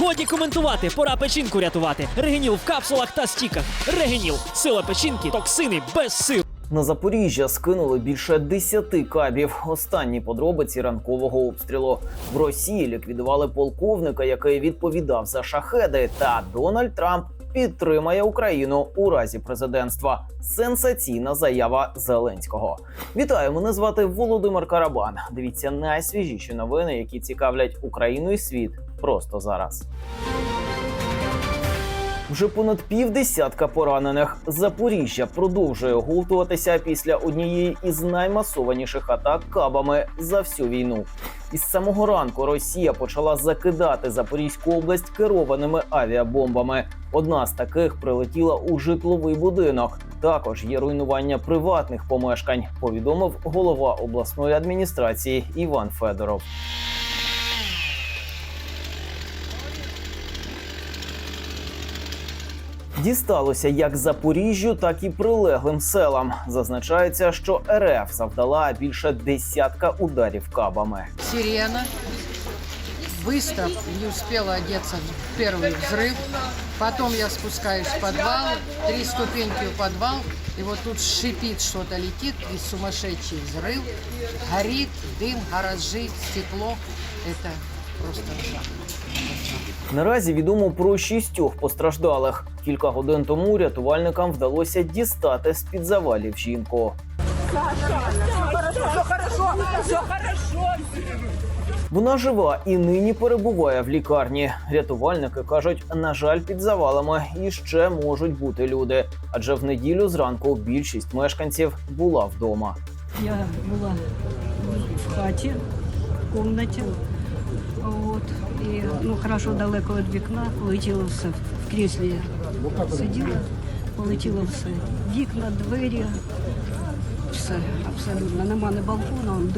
Годі коментувати, пора печінку рятувати. Регеніл в капсулах та стіках. Регеніл, сила печінки, токсини без сил. На Запоріжжя скинули більше 10 кабів. Останні подробиці ранкового обстрілу в Росії ліквідували полковника, який відповідав за шахеди. Та Дональд Трамп підтримає Україну у разі президентства. Сенсаційна заява Зеленського. Вітаю, мене звати Володимир Карабан. Дивіться найсвіжіші новини, які цікавлять Україну і світ просто зараз. Вже понад півдесятка поранених. Запоріжжя продовжує гуртуватися після однієї із наймасованіших атак кабами за всю війну. Із самого ранку Росія почала закидати Запорізьку область керованими авіабомбами. Одна з таких прилетіла у житловий будинок. Також є руйнування приватних помешкань. Повідомив голова обласної адміністрації Іван Федоров. Дісталося як Запоріжжю, так і прилеглим селам. Зазначається, що РФ завдала більше десятка ударів кабами. сирена. Быстро не успела одеться в первый взрыв. Потом я спускаюсь в подвал, три ступеньки в подвал, и вот тут шипит что-то, летит, и сумасшедший взрыв. Горит, дым, гаражи, стекло. Это просто жах. Наразі відомо про шістьох постраждалих. Кілька годин тому рятувальникам вдалося дістати з під завалів жінку. Вона жива і нині перебуває в лікарні. Рятувальники кажуть, на жаль, під завалами іще можуть бути люди, адже в неділю зранку більшість мешканців була вдома. Я була в хаті, в кімнаті. І ну, хорошо далеко від вікна, полетіло все в кріслі. Сиділа, полетіло все. Вікна, двері, все абсолютно. Нема ні балкона, он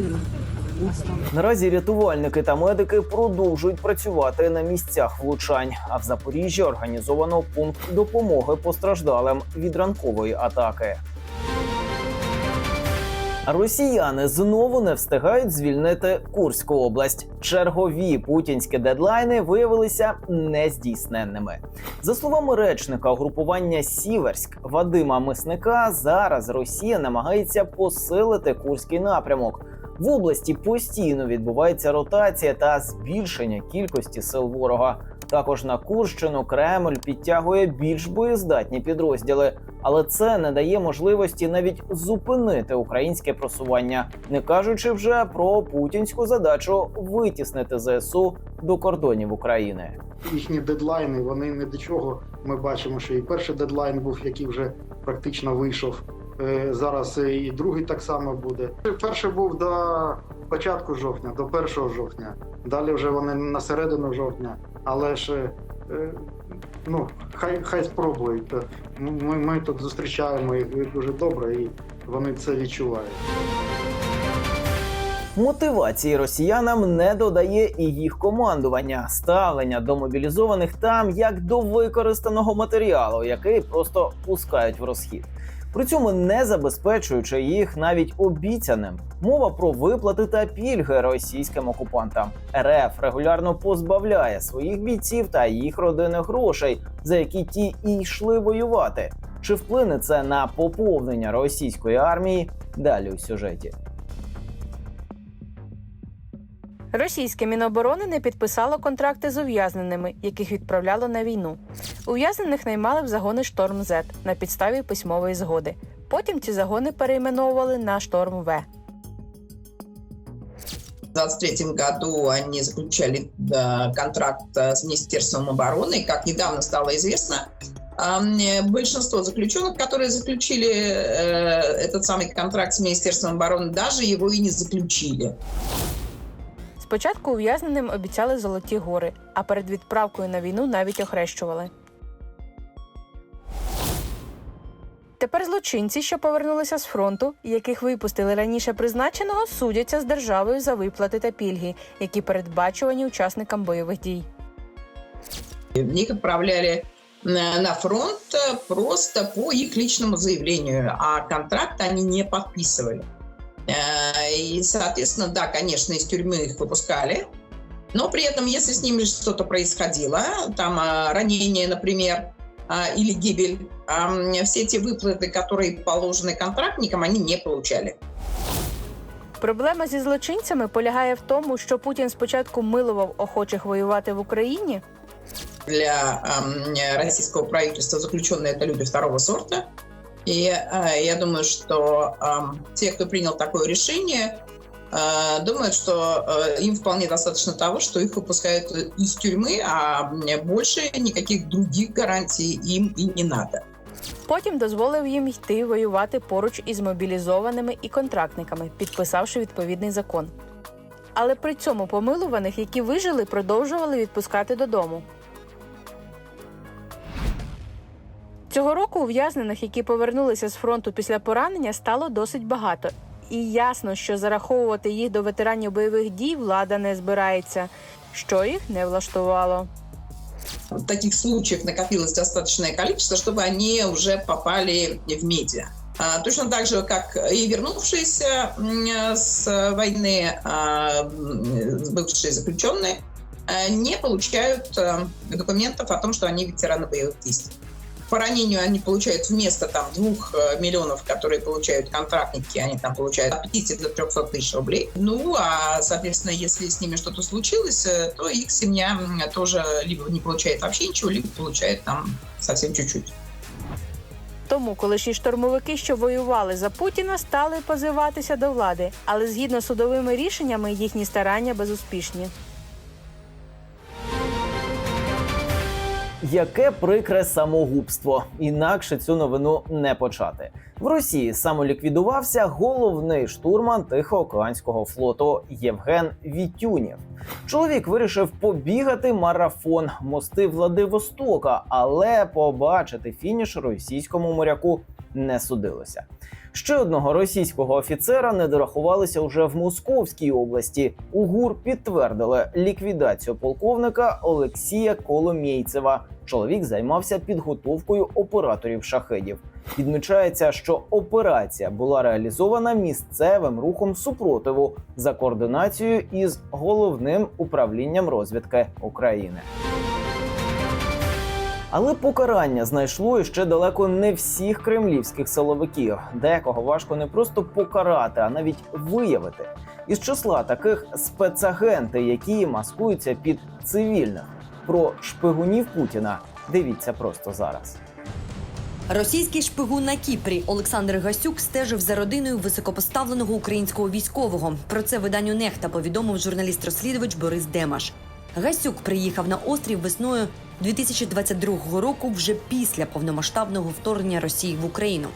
настав. Наразі рятувальники та медики продовжують працювати на місцях влучань. А в Запоріжжі організовано пункт допомоги постраждалим від ранкової атаки. Росіяни знову не встигають звільнити Курську область. Чергові путінські дедлайни виявилися нездійсненними. За словами речника угрупування Сіверськ Вадима Мисника, зараз Росія намагається посилити курський напрямок. В області постійно відбувається ротація та збільшення кількості сил ворога. Також на Курщину Кремль підтягує більш боєздатні підрозділи, але це не дає можливості навіть зупинити українське просування, не кажучи вже про путінську задачу витіснити ЗСУ до кордонів України. їхні дедлайни вони не до чого. Ми бачимо, що і перший дедлайн був, який вже практично вийшов. Е, Зараз і другий так само буде. Перший був до початку жовтня, до 1 жовтня. Далі вже вони на середину жовтня. Але ж е, ну хай хай спробують. Ми, ми тут зустрічаємо їх дуже добре, і вони це відчувають. Мотивації росіянам не додає і їх командування, ставлення до мобілізованих там як до використаного матеріалу, який просто пускають в розхід. При цьому не забезпечуючи їх навіть обіцяним. Мова про виплати та пільги російським окупантам. РФ регулярно позбавляє своїх бійців та їх родини грошей, за які ті і йшли воювати. Чи вплине це на поповнення російської армії? Далі у сюжеті. Російське Міноборони не підписало контракти з ув'язненими, яких відправляло на війну. Ув'язнених наймали в загони Шторм З на підставі письмової згоди. Потім ці загони перейменовували на Шторм В. В 2023 году они заключали да, контракт э, с Министерством обороны. И, Как недавно стало известно, ам, э, большинство заключенных, которые заключили э, этот самый контракт с Министерством обороны, даже его и не заключили. Спочатку ув'язненим обіцяли золоті гори, а перед відправкою на війну навіть охрещували. Тепер злочинці, що повернулися з фронту, яких випустили раніше призначеного, судяться з державою за виплати та пільги, які передбачувані учасникам бойових дій. Их отправляли на на фронт просто по их личному заявлению, а контракт они не подписывали. Э, И, соответственно, да, конечно, из тюрьмы их выпускали, Но при этом, если с ними что-то происходило, там а, ранение, например, а, или гибель, а, м, все эти выплаты, которые положены контрактникам, они не получали. Проблема зі злочинцями полягає в тому, що Путін спочатку милував охочих воювати в Україні, Для ам, российского правительства заключенные это люди второго сорта. И а, я думаю, что ам, те, кто принял такое решение, а, думают, что а, им вполне достаточно того, что их выпускают из тюрьмы, а больше никаких других гарантий им и не надо. Потім дозволив їм йти воювати поруч із мобілізованими і контрактниками, підписавши відповідний закон. Але при цьому помилуваних, які вижили, продовжували відпускати додому. Цього року ув'язнених, які повернулися з фронту після поранення, стало досить багато. І ясно, що зараховувати їх до ветеранів бойових дій влада не збирається, що їх не влаштувало. таких случаев накопилось достаточное количество, чтобы они уже попали в медиа. А, Точно так же, как и вернувшиеся м, с войны а, м, бывшие заключенные а, не получают а, документов о том, что они ветераны боевых действий. По ранению они получают вместо там, двух э, миллионов, которые получают контрактники, они там получают от 50 до 300 тысяч рублей. Ну, а, соответственно, если с ними что-то случилось, э, то их семья м, тоже либо не получает вообще ничего, либо получает там совсем чуть-чуть. Тому колишні штурмовики, що воювали за Путіна, стали позиватися до влади, але згідно з судовими рішеннями їхні старання безуспішні. Яке прикре самогубство, інакше цю новину не почати. В Росії самоліквідувався головний штурман Тихоокеанського флоту Євген Вітюнєв. Чоловік вирішив побігати марафон мости Владивостока, але побачити фініш російському моряку не судилося. Ще одного російського офіцера не дорахувалися уже в Московській області. У ГУР підтвердили ліквідацію полковника Олексія Коломєйцева. Чоловік займався підготовкою операторів шахедів. Відмічається, що операція була реалізована місцевим рухом супротиву за координацією із головним управлінням розвідки України. Але покарання знайшло іще далеко не всіх кремлівських силовиків. Декого важко не просто покарати, а навіть виявити. Із числа таких спецагенти, які маскуються під цивільних. Про шпигунів Путіна дивіться просто зараз. Російський шпигун на Кіпрі Олександр Гасюк стежив за родиною високопоставленого українського військового. Про це виданню Нехта повідомив журналіст-розслідувач Борис Демаш. Гасюк приїхав на острів весною 2022 року вже після повномасштабного вторгнення Росії в Україну.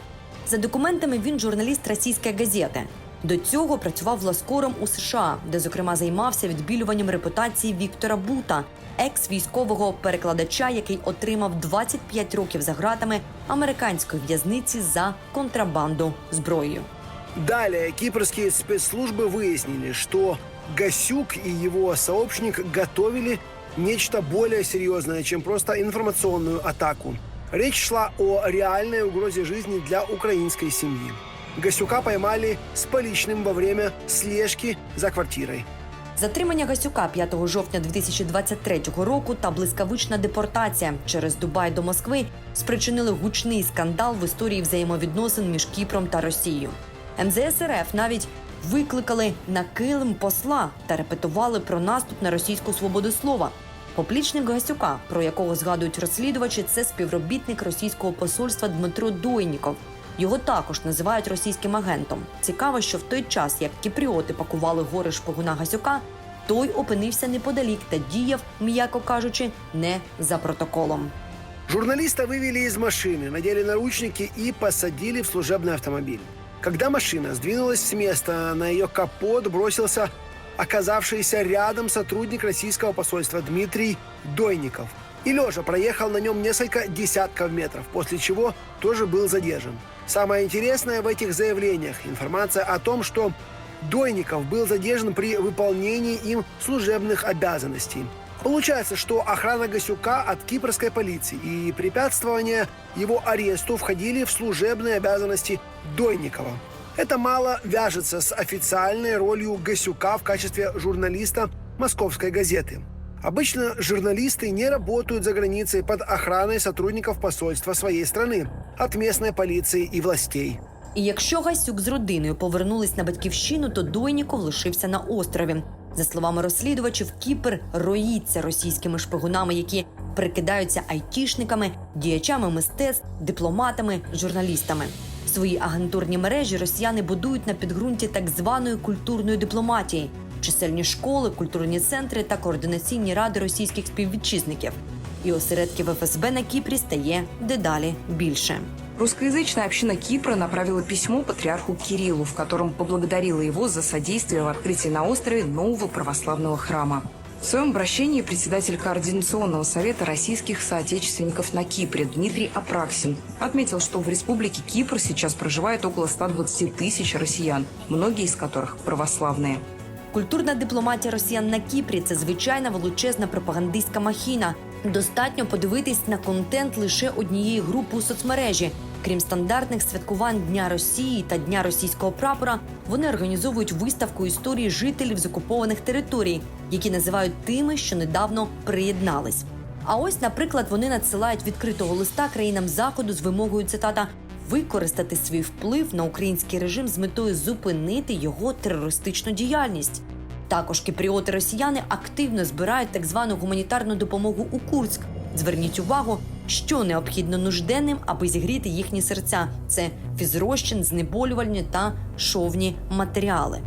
За документами він журналіст російської газети. До цього працював власкором у США, де зокрема займався відбілюванням репутації Віктора Бута, екс-військового перекладача, який отримав 25 років за ґратами американської в'язниці за контрабанду зброєю. Далее кипрские спецслужбы выяснили, что Гасюк и его сообщник готовили нечто более серьезное, чем просто информационную атаку. Речь шла о реальной угрозе жизни для украинской семьи. Гасюка поймали с поличным во время слежки за квартирой. Затримання Гасюка 5 жовтня 2023 року та блискавична депортація через Дубай до Москви спричинили гучний скандал в історії взаємовідносин між Кіпром та Росією. МЗС РФ навіть викликали на килим посла та репетували про наступ на російську свободу слова. Поплічник Гасюка, про якого згадують розслідувачі, це співробітник російського посольства Дмитро Дойніков. Його також називають російським агентом. Цікаво, що в той час, як кіпріоти пакували гори шпигуна Гасюка, той опинився неподалік та діяв, м'яко кажучи, не за протоколом. Журналиста вывели из машины, надели наручники и посадили в служебный автомобиль. Когда машина сдвинулась с места, на ее капот бросился оказавшийся рядом сотрудник российского посольства Дмитрий Дойников. И лежа проехал на нем несколько десятков метров, после чего тоже был задержан. Самое интересное в этих заявлениях – информация о том, что Дойников был задержан при выполнении им служебных обязанностей. Получается, что охрана Гасюка от кипрской полиции и препятствование его аресту входили в служебные обязанности Дойникова. Это мало вяжется с официальной ролью Гасюка в качестве журналиста московской газеты. Обычно журналисты не работают за границей под охраной сотрудников посольства своей страны, от местной полиции и властей. І якщо Гасюк з родиною повернулись на батьківщину, то Дойніков лишився на острові. За словами розслідувачів, Кіпр роїться російськими шпигунами, які прикидаються айтішниками, діячами мистецтв, дипломатами, журналістами. Свої агентурні мережі росіяни будують на підґрунті так званої культурної дипломатії, чисельні школи, культурні центри та координаційні ради російських співвітчизників. І осередків ФСБ на Кіпрі стає дедалі більше. Русскоязычная община Кипра направила письмо патриарху Кириллу, в котором поблагодарила его за содействие в открытии на острове нового православного храма. В своем обращении председатель Координационного совета российских соотечественников на Кипре Дмитрий Апраксин отметил, что в Республике Кипр сейчас проживает около 120 тысяч россиян, многие из которых православные. Культурна дипломатія росіян на Кіпрі це звичайна величезна пропагандистська махіна. Достатньо подивитись на контент лише однієї групи у соцмережі. Крім стандартних святкувань Дня Росії та Дня російського прапора, вони організовують виставку історії жителів з окупованих територій, які називають тими, що недавно приєднались. А ось, наприклад, вони надсилають відкритого листа країнам заходу з вимогою цитата використати свій вплив на український режим з метою зупинити його терористичну діяльність. Також кіпріоти росіяни активно збирають так звану гуманітарну допомогу у Курськ. Зверніть увагу, що необхідно нужденним, аби зігріти їхні серця. Це фізрозчин, знеболювальні та шовні матеріали.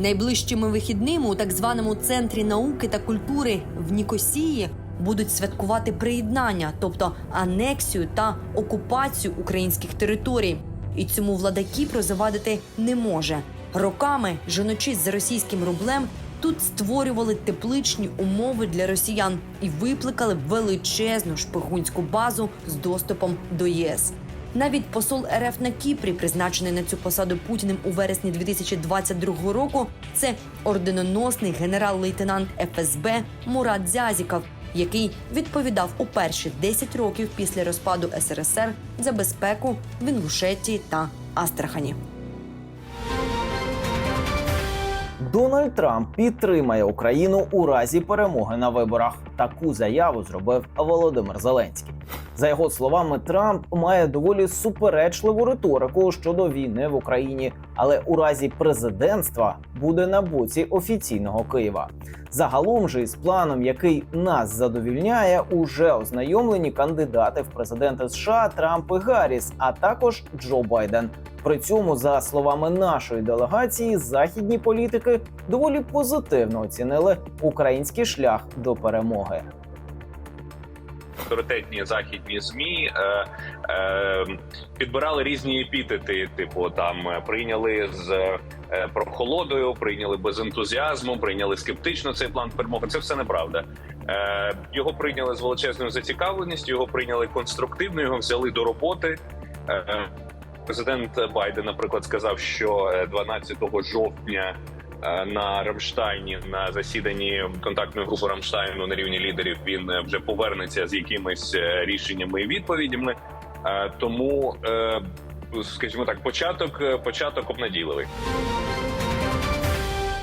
Найближчими вихідними у так званому центрі науки та культури в Нікосії будуть святкувати приєднання, тобто анексію та окупацію українських територій. І цьому влада Кіпру завадити не може. Роками, женучись за російським рублем, тут створювали тепличні умови для росіян і викликали величезну шпигунську базу з доступом до ЄС. Навіть посол РФ на Кіпрі, призначений на цю посаду Путіним у вересні 2022 року, це орденоносний генерал-лейтенант ФСБ Мурат Зязіков, який відповідав у перші 10 років після розпаду СРСР за безпеку в Інгушетії та Астрахані. Дональд Трамп підтримає Україну у разі перемоги на виборах. Таку заяву зробив Володимир Зеленський. За його словами, Трамп має доволі суперечливу риторику щодо війни в Україні, але у разі президентства буде на боці офіційного Києва. Загалом же із планом, який нас задовільняє, уже ознайомлені кандидати в президенти США Трамп і Гарріс, а також Джо Байден. При цьому, за словами нашої делегації, західні політики доволі позитивно оцінили український шлях до перемоги. Авторитетні західні змі е, е, підбирали різні епітети. Типу, там е, прийняли з е, прохолодою, прийняли без ентузіазму, прийняли скептично цей план перемоги. Це все неправда. Е, його прийняли з величезною зацікавленістю. Його прийняли конструктивно. Його взяли до роботи. Е, Президент Байден, наприклад, сказав, що е, 12 жовтня е, на Рамштайні на засіданні контактної групи Рамштайну на рівні лідерів він е, вже повернеться з якимись е, рішеннями і відповідями. Е, Тому, е, скажімо так, початок е, початок обнадійливий.